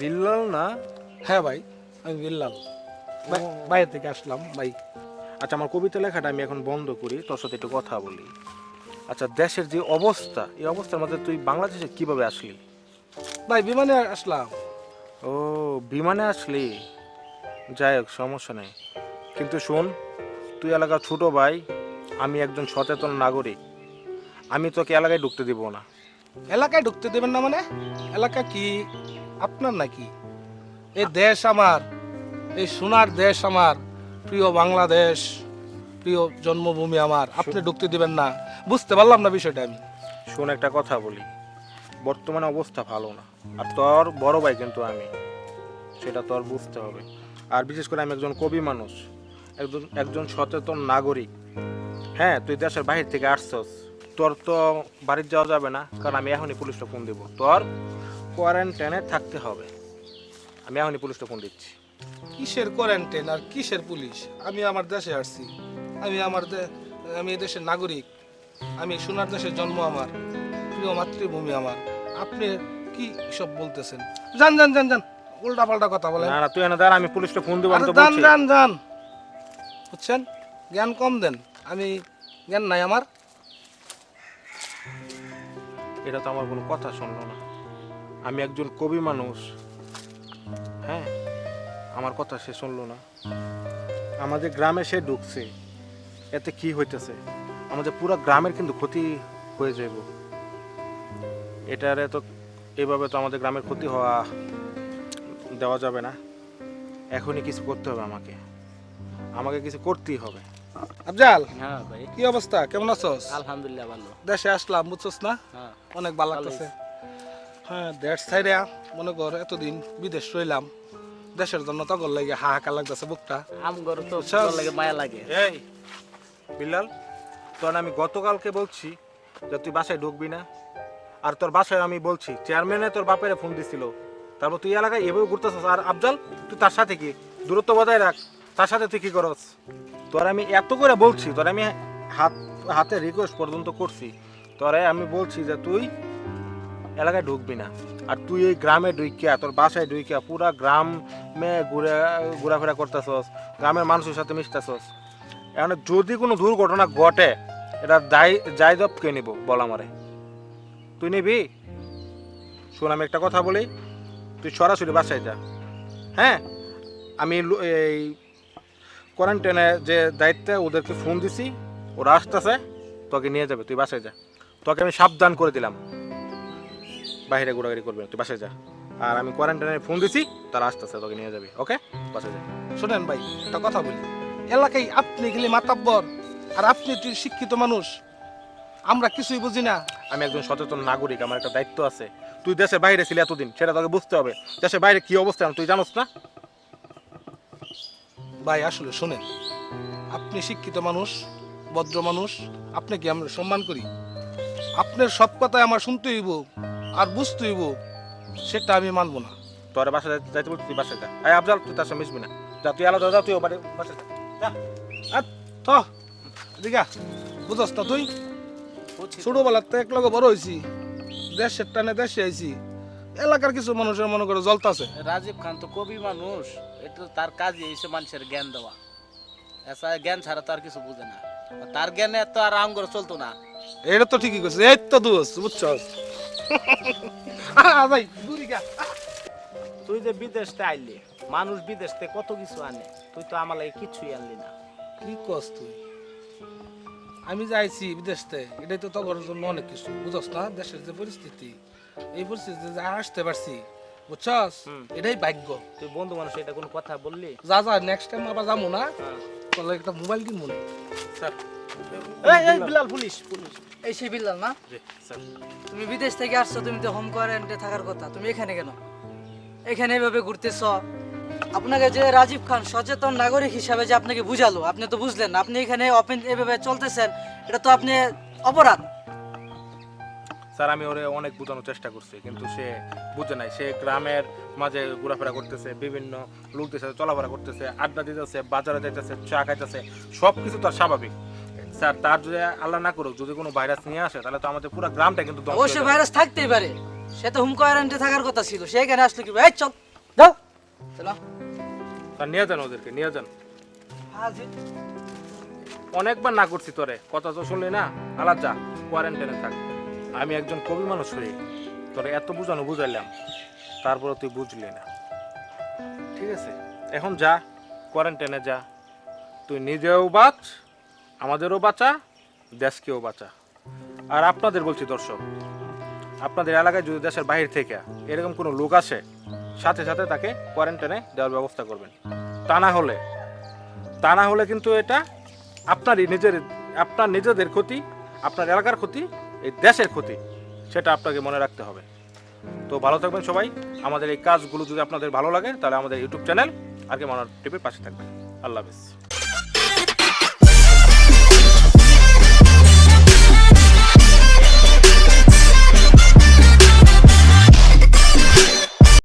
বিল্লাল না? হ্যাঁ ভাই আমি বিল্লাল। বাইরে থেকে আসলাম ভাই। আচ্ছা আমার কবিতা লেখাটা আমি এখন বন্ধ করি তোর সাথে একটু কথা বলি। আচ্ছা দেশের যে অবস্থা এই অবস্থার মধ্যে তুই বাংলাদেশে কীভাবে আসলি? ভাই বিমানে আসলাম। ও বিমানে আসলি? যাই হোক সমস্যা নেই। কিন্তু শোন তুই এলাকার ছোট ভাই আমি একজন সচেতন নাগরিক। আমি তোকে এলাকায় ঢুকতে দিব না। এলাকায় ঢুকতে দেবেন না মানে? এলাকা কি? আপনার নাকি? এই দেশ আমার এই সোনার দেশ আমার প্রিয় বাংলাদেশ প্রিয় জন্মভূমি আমার। আপনি ঢুকতে দিবেন না। বুঝতে পারলাম না বিষয়টা আমি। শোন একটা কথা বলি। বর্তমানে অবস্থা ভালো না। আর তোর বড় ভাই কিন্তু আমি। সেটা তোর বুঝতে হবে। আর বিশেষ করে আমি একজন কবি মানুষ একজন একজন সচেতন নাগরিক। হ্যাঁ তুই দেশের বাহির থেকে আসছস। তোর তো বাড়ির যাওয়া যাবে না কারণ আমি এখনই পুলিশটা ফোন দিব। তোর কোয়ারেন্টাইনে থাকতে হবে। আমি এখনই পুলিশটা ফোন দিচ্ছি। কিসের কোয়ারেন্টাইন আর কিসের পুলিশ? আমি আমার দেশে আসছি। আমি আমার আমি এই দেশের নাগরিক। আমি সোনার দেশের জন্ম আমার প্রিয় মাতৃভূমি আমার। আপনি কি সব বলতেছেন? যান যান যান যান। উল্টা পাল্টা কথা বলেন। না না তুই এনে দাঁড়া আমি পুলিশটা ফোন দিব যান বলছি। যান যান। বুঝছেন? জ্ঞান কম দেন। আমি জ্ঞান নাই আমার। এটা তো আমার কোনো কথা শুনলো না। আমি একজন কবি মানুষ। হ্যাঁ আমার কথা সে শুনলো না। আমাদের গ্রামে সে ঢুকছে। এতে কি হইতেছে? আমাদের পুরো গ্রামের কিন্তু ক্ষতি হয়ে যাব এটারে তো এভাবে তো আমাদের গ্রামের ক্ষতি হওয়া দেওয়া যাবে না। এখনই কিছু করতে হবে আমাকে। আমাকে কিছু করতেই হবে। আফজাল হ্যাঁ ভাই। কি অবস্থা? কেমন আছোস? আলহামদুলিল্লাহ ভালো। দেশে আসলাম বুঝছস না? হ্যাঁ। অনেক ভালো লাগতেছে। হ্যাঁ দেশ সাইডে মনে কর এতদিন বিদেশ রইলাম। দেশের জন্য তখন লাগে হাহাকার লাগতেছে বুকটা। আমগর তো। লাগে মায়া লাগে। এই তোর আমি গতকালকে বলছি যে তুই বাসায় ঢুকবি না। আর তোর বাসায় আমি বলছি চেয়ারম্যানে তোর বাপের ফোন দিছিল। তারপর তুই এলাকায় এভাবে ঘুরতেছিস। আর আফজাল তুই তার সাথে কি? দূরত্ব বজায় রাখ। তার সাথে তুই কি করস? তোর আমি এত করে বলছি, তোর আমি হাত, হাতে রিকোয়েস্ট পর্যন্ত করছি। তোরে আমি বলছি যে তুই এলাকায় ঢুকবি না। আর তুই এই গ্রামে ঢুকিয়া তোর বাসায় ঢুকিয়া পুরা গ্রামে ঘুরে, ঘোরাফেরা করতেছস, গ্রামের মানুষের সাথে মিশতেছস। এখন যদি কোনো দুর্ঘটনা ঘটে, এটা দায়, জায়দব কে নিব, বল আমারে। তুই নিবি? শোন, আমি একটা কথা বলি, তুই সরাসরি বাসায় যা। হ্যাঁ? আমি এই কোয়ারেন্টাইনে যে দায়িত্বে ওদেরকে ফোন দিছি ওরা আসতেছে তোকে নিয়ে যাবে তুই বাসায় যা। তোকে আমি সাবধান করে দিলাম। বাইরে ঘোরাঘুরি করবি তুই বাসায় যা। আর আমি কোয়ারেন্টাইনে ফোন দিছি তারা আসতেছে তোকে নিয়ে যাবে ওকে? বাসায় যা। শোনেন ভাই একটা কথা বলি। এলাকায় আপনি খালি মাতাব্বর আর আপনি একটু শিক্ষিত মানুষ। আমরা কিছুই বুঝি না। আমি একজন সচেতন নাগরিক আমার একটা দায়িত্ব আছে। তুই দেশের বাইরে ছিলি এতদিন সেটা তোকে বুঝতে হবে। দেশের বাইরে কি অবস্থা তুই জানোস না? ভাই আসলে শোনেন আপনি শিক্ষিত মানুষ ভদ্র মানুষ আপনাকে আমরা সম্মান করি। আপনার সব কথাই আমার শুনতে হইব আর বুঝতে হইব সেটা আমি মানবো না। তোর বাসা যাইতে বলছি তুই বাসায় যা। আই আফজাল তুই তার সঙ্গে মিশবি না। যা তুই আলাদা যা তুই ও বাড়ি বাসায় যা। আর তো দিঘা বুঝস না তুই? ছোটবেলার তো এক লগে বড় হয়েছি দেশের টানে দেশে আইছি। এলাকার কিছু মানুষের মনে করে জলতাছে রাজীব খান তো কবি মানুষ এটা তো তার কাজই এসে মানুষের জ্ঞান দেওয়া। এসা জ্ঞান ছাড়া তো আর কিছু বুঝে না। তার জ্ঞানে তো আর আম করে চলতো না। এটা তো ঠিকই করছিস এই তো দোষ বুঝছস ভাই দূরি গা। তুই যে বিদেশ থেকে আইলি মানুষ বিদেশ থেকে কত কিছু আনে তুই তো আমার লাগে কিছুই আনলি না। কি কস তুই? আমি যাইছি বিদেশ থেকে এটাই তো তোর জন্য অনেক কিছু বুঝছস না? দেশের যে পরিস্থিতি। এই পরিস্থিতিতে যে আসতে পারছি বুঝছস? এটাই ভাগ্য। তুই বন্ধু মানুষ এটা কোনো কথা বললি? যা যা নেক্সট টাইম আবার যাব না? তাহলে একটা মোবাইল কিনবো না? স্যার। এই এই বিলাল পুলিশ পুলিশ। এই সে বিল্লাল না? জি স্যার। তুমি বিদেশ থেকে আসছো তুমি তো হোম কোয়ারেন্টে থাকার কথা। তুমি এখানে কেন? এখানে এভাবে ঘুরতেছ? আপনাকে যে রাজীব খান সচেতন নাগরিক হিসাবে যে আপনাকে বুঝালো আপনি তো বুঝলেন আপনি এখানে ওপেন এভাবে চলতেছেন এটা তো আপনি অপরাধ। স্যার আমি ওরে অনেক বোঝানোর চেষ্টা করছি কিন্তু সে বুঝে নাই। সে গ্রামের মাঝে ঘোরাফেরা করতেছে বিভিন্ন লোকদের সাথে চলাফেরা করতেছে আড্ডা দিতেছে বাজারে যাইতেছে চা খাইতেছে সব কিছু তার স্বাভাবিক। স্যার তার যদি আল্লাহ না করুক যদি কোনো ভাইরাস নিয়ে আসে তাহলে তো আমাদের পুরো গ্রামটা কিন্তু অবশ্যই ভাইরাস থাকতেই পারে। সে তো হোম কোয়ারেন্টে থাকার কথা ছিল সে এখানে আসলো কি? ভাই চল যাও। চলো। আর নিয়ে যান ওদেরকে নিয়ে যান। অনেকবার না করছি তোরে কথা তো শুনলি না? আলাদা কোয়ারেন্টাইনে থাক। আমি একজন কবি মানুষ হয়ে তোরে এত বুঝানো বুঝাইলাম তারপরে তুই বুঝলি না। ঠিক আছে? এখন যা কোয়ারেন্টাইনে যা। তুই নিজেও বাঁচ, আমাদেরও বাঁচা, দেশকেও বাঁচা। আর আপনাদের বলছি দর্শক, আপনাদের এলাকায় যদি দেশের বাইরে থেকে এরকম কোনো লোক আসে, সাথে সাথে তাকে কোয়ারেন্টাইনে দেওয়ার ব্যবস্থা করবেন। তা না হলে, তা না হলে কিন্তু এটা আপনারই নিজের, আপনার নিজেদের ক্ষতি, আপনার এলাকার ক্ষতি এই দেশের ক্ষতি, সেটা আপনাকে মনে রাখতে হবে। তো ভালো থাকবেন সবাই। আমাদের এই কাজগুলো যদি আপনাদের ভালো লাগে, তাহলে আমাদের ইউটিউব চ্যানেল আর মনার মানার টিভির পাশে থাকবেন। আল্লাহ হাফিজ।